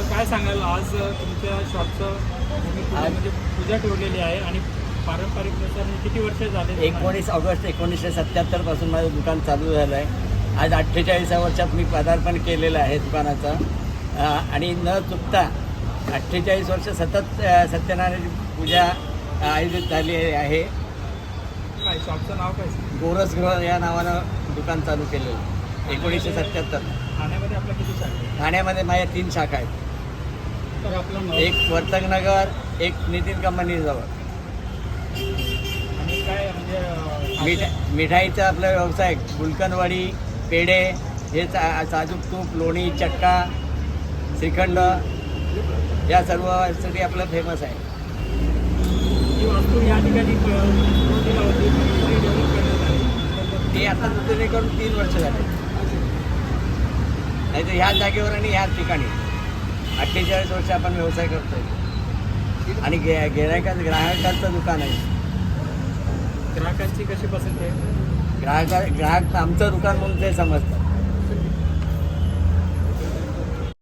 सांगाल? आज तुमच्या शॉपचं म्हणजे पूजा ठेवलेली आहे आणि पारंपरिकनुसार किती वर्ष झाले? एकोणीस ऑगस्ट एकोणीसशे सत्याहत्तरपासून माझं दुकान चालू झालं आहे आज अठ्ठेचाळीसा वर्षात मी पदार्पण केलेलं आहे दुकानाचं. आणि न चुकता अठ्ठेचाळीस वर्ष सतत अं, सत्यनारायणाची पूजा आयोजित झाली आहे. काय शॉपचं नाव काय गोरसगृह या नावानं दुकान चालू केलेलं. आहे. एकोणीसशे सत्याहत्तर. ठाण्यामध्ये आपला किती शाखा? ठाण्यामध्ये माझ्या तीन शाखा आहेत. तर आपलं नाव? एक एक नितीन कंपनीजवळ आणि काय म्हणजे मिठा मिठाईचा आपला व्यवसाय गुलकंदवाडी पेढे हे चा साजूक तूप लोणी चक्का श्रीखंड या सर्वसाठी आपलं फेमस आहे. ते आता नूतनीकरण तीन वर्ष झाले. नाही तर ह्याच जागेवर आणि ह्याच ठिकाणी. अठ्ठेचाळीस वर्ष आपण व्यवसाय करतोय. आणि गे गिरायकाचं ग्राहकांचं दुकान आहे. ग्राहकांची कशी पसंत आहे? ग्राहका ग्राहक आमचं दुकान म्हणून ते समजतात